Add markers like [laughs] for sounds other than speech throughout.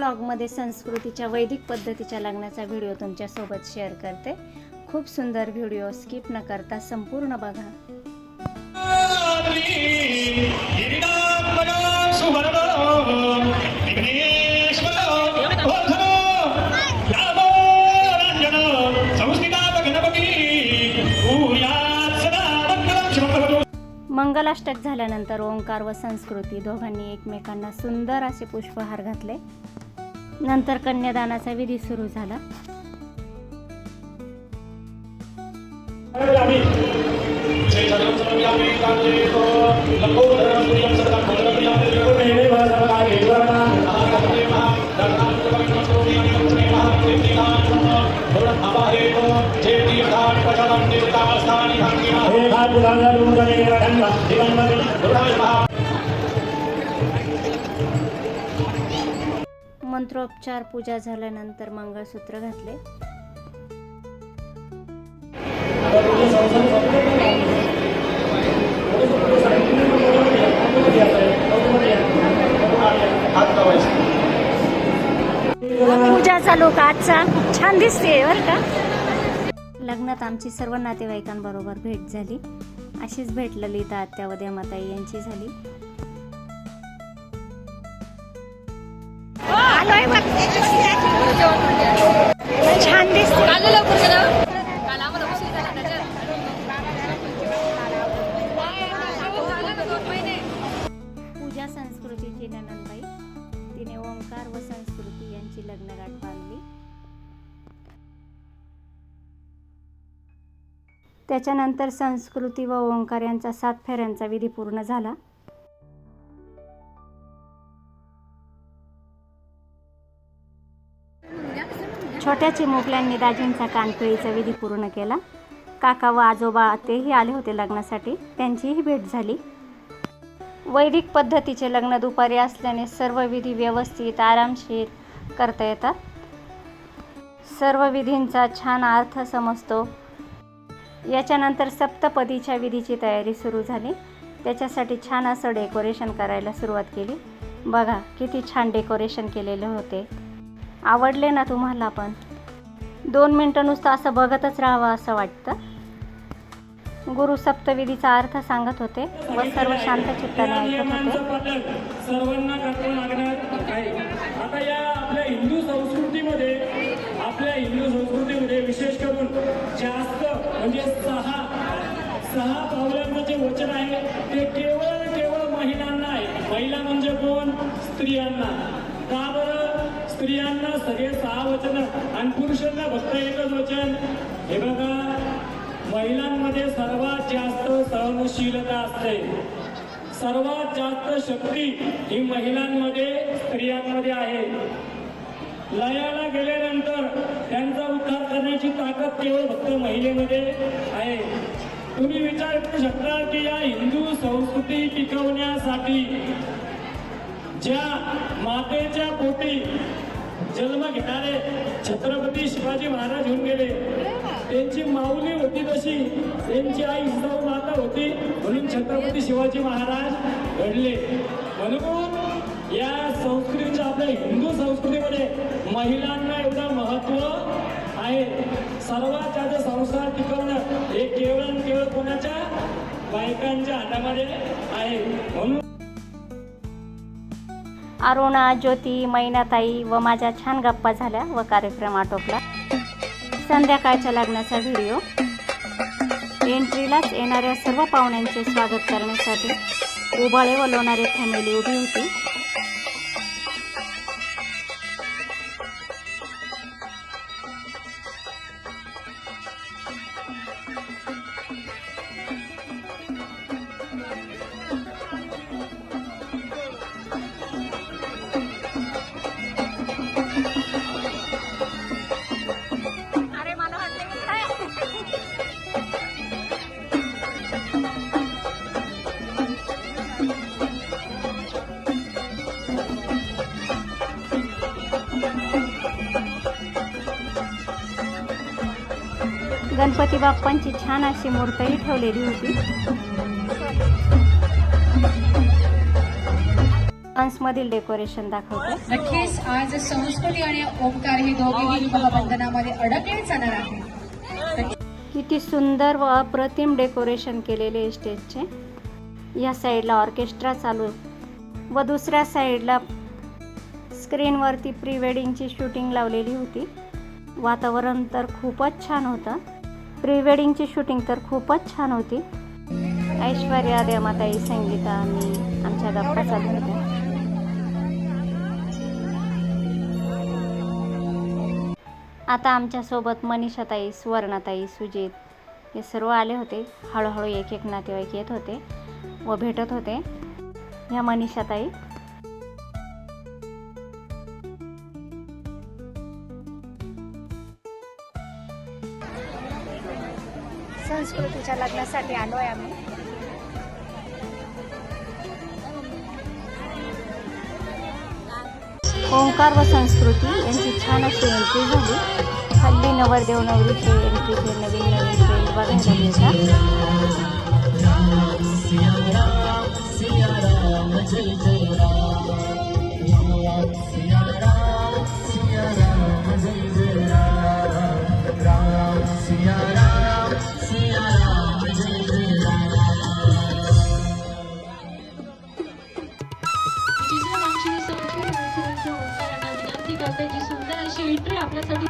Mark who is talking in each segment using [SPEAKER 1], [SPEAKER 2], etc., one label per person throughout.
[SPEAKER 1] व्लॉगमध्ये संस्कृतीच्या वैदिक पद्धतीच्या लग्नाचा व्हिडिओ तुमच्यासोबत शेअर करते. खूप सुंदर व्हिडिओ स्किप न करता संपूर्ण बघा. मंगलाष्टक झाल्यानंतर ओंकार व संस्कृती दोघांनी एकमेकांना सुंदर असे पुष्पहार घातले. नंतर कन्यादानाचा विधी सुरू झाला मंत्रोपचार पूजा झाल्यानंतर मंगळसूत्र घातले. पूजा चालू का आजचा? छान दिसते बरं का? लग्नात आमची सर्व नातेवाईकांबरोबर भेट झाली. अशीच भेट ललिता आत्या उद्या देमाताई यांची झाली. छान दिसते पूजा संस्कृतीची ननंदबाई तिने ओंकार व संस्कृती यांची लग्नगाठ बांधली. त्याच्यानंतर संस्कृती व ओंकार यांचा सात फेऱ्यांचा विधी पूर्ण झाला. छोट्या चिमुकल्यांनी दाजींचा कानपिळीचा विधी पूर्ण केला. काका व आजोबा तेही आले होते लग्नासाठी. त्यांचीही भेट झाली. वैदिक पद्धतीचे लग्न दुपारी असल्याने सर्व विधी व्यवस्थित आरामशीर करता येतात. सर्व विधींचा छान अर्थ समजतो. याच्यानंतर सप्तपदीच्या विधीची तयारी सुरू झाली. त्याच्यासाठी छान असं डेकोरेशन करायला सुरुवात केली. बघा किती छान डेकोरेशन केलेले होते. आवडले ना तुम्हाला पण? दोन मिनटं नुसतं असं बघतच राहावं असं वाटतं. गुरु सप्तविधीचा अर्थ सांगत होते व सर्व शांत चित्ताने ऐकत होते.
[SPEAKER 2] सर्वांना करावं लागणार आहे. आता या आपल्या हिंदू संस्कृतीमध्ये आपल्या हिंदू संस्कृतीमध्ये विशेष करून जास्त म्हणजे सहा सहा पावलांचं जे वचन आहे. ते केवळ केवळ महिलांना आहे. महिला म्हणजे कोण? स्त्रियांना. का बरं? स्त्रियांना सगळे सहा वचन आणि पुरुषांना फक्त एकच वचन. हे बघा महिलांमध्ये सर्वात जास्त सहनशीलता असते. सर्वात जास्त शक्ती ही महिलांमध्ये स्त्रियांमध्ये आहे. लयाला गेल्यानंतर त्यांचा उद्धार करण्याची ताकद केवळ फक्त महिलेमध्ये आहे. तुम्ही विचार करू शकता की या हिंदू संस्कृती टिकवण्यासाठी ज्या मातेच्या पोटी छत्रपती शिवाजी महाराज होऊन गेले. त्यांची माऊली होती तशी. त्यांची आई जिजाऊ माता होती. म्हणून छत्रपती शिवाजी महाराज घडले. म्हणून या संस्कृतीच्या आपल्या हिंदू संस्कृतीमध्ये महिलांना एवढं महत्त्व आहे. सर्वात जास्त संस्कार टिकवणं हे केवळ केवळ कोणाच्या? बायकांच्या हातामध्ये आहे. म्हणून
[SPEAKER 1] अरुणा ज्योती मैनाताई व माझ्या छान गप्पा झाल्या व कार्यक्रम आटोपला. संध्याकाळच्या लग्नाचा व्हिडिओ. एंट्रीलाच येणाऱ्या सर्व पाहुण्यांचे स्वागत करण्यासाठी उबाळे व लोणारे फॅमिली उभी होती. गणपती बाप्पांची छान अशी मूर्तही ठेवलेली होती. डान्समधील डेकोरेशन दाखवते.
[SPEAKER 3] नक्कीच आज संस्कृती आणि ओंकार हे दोघेही विवाह बंधनामध्ये अडकले जाणार आहेत.
[SPEAKER 1] किती सुंदर व अप्रतिम डेकोरेशन केलेले आहे स्टेजचे. या साईडला ऑर्केस्ट्रा चालू व दुसऱ्या साईडला स्क्रीनवरती प्री वेडिंगची शूटिंग लावलेली होती. वातावरण तर खूपच छान होतं. प्री वेडिंगची शूटिंग तर खूपच छान होती. ऐश्वर्या देमाताई संगीता आणि आमच्या गप्पा चालू होत्या. आता आमच्यासोबत मनीषाताई सुवर्णाताई सुजित हे सर्व आले होते. हळूहळू एक एक नातेवाईक येत होते व भेटत होते. ह्या मनीषाताई संस्कृतीच्या लग्नासाठी आलो आहे आम्ही ओंकार व संस्कृती यांची छान अशी एंट्री झाली हल्ली नवरदेव नवरीचे एंट्रीचे नवीन नवीन ट्रेंड बघायला मिळतात
[SPEAKER 4] विनंती जी सुंदर अशी एंट्री आपल्यासाठी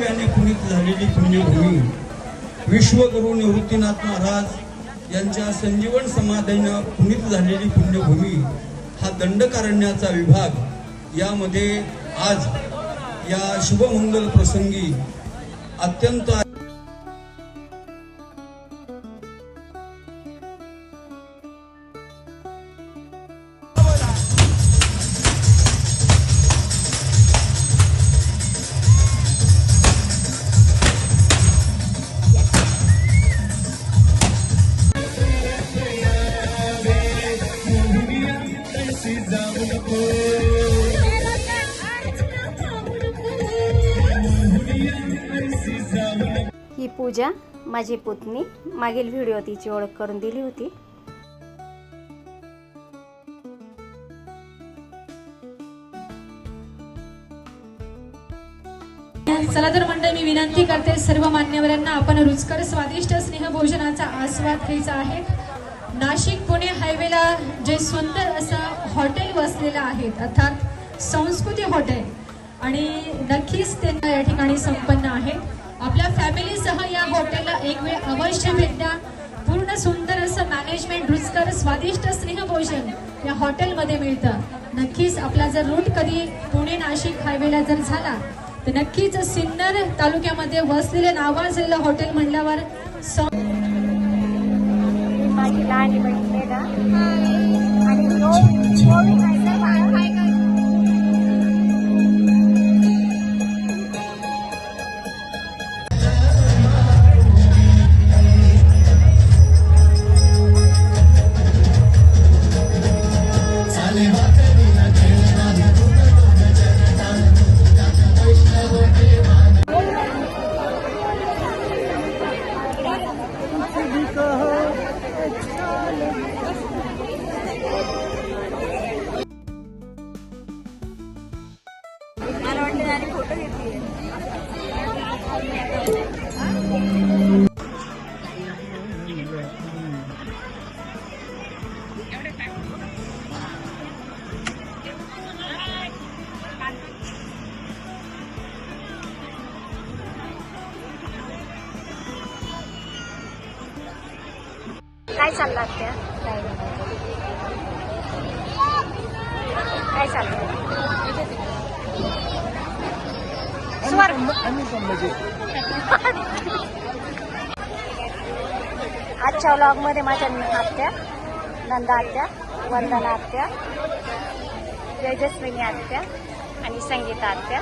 [SPEAKER 5] वास्तव्याने पुनीत झालेली पुण्यभूमी. विश्वगुरु निवृत्तीनाथ महाराज यांच्या संजीवन समाधीनं पुनीत झालेली पुण्यभूमी हा दंडकारण्याचा विभाग यामध्ये आज या शुभमंगल प्रसंगी अत्यंत
[SPEAKER 1] पूजा माझी पुतणी मागील व्हिडिओ तिची ओळख करून दिली होती.
[SPEAKER 3] चला तर मंडळी मी विनंती करते सर्व मान्यवरांना आपण रुचकर स्वादिष्ट स्नेहभोजनाचा आस्वाद घ्यायचा आहे. नाशिक पुणे हायवेला जे सुंदर असं हॉटेल वसलेलं आहे अर्थात संस्कृती हॉटेल आणि नक्कीच त्यांना या ठिकाणी संपन्न आहे. आपल्या फॅमिलीसह या हॉटेलला एक वेळ अवश्य भेट. द्या पूर्ण सुंदर असं मॅनेजमेंट रुचकर स्वादिष्ट स्नेहभोजन या हॉटेलमध्ये मिळतं. नक्कीच आपला जर रूट कधी पुणे नाशिक हायवेला जर झाला तर नक्कीच सिन्नर तालुक्यामध्ये वसलेलं नावाजलेलं हॉटेल म्हणल्यावर
[SPEAKER 1] आणि मला वाटलं आणि फोटो घेतली काय चाललं त्या काय चाललं स्वर [laughs] आजच्या व्लॉगमध्ये माझ्या आत्या नंदा आत्या वंदना आत्या तेजस्विनी आत्या आणि संगीता आत्या.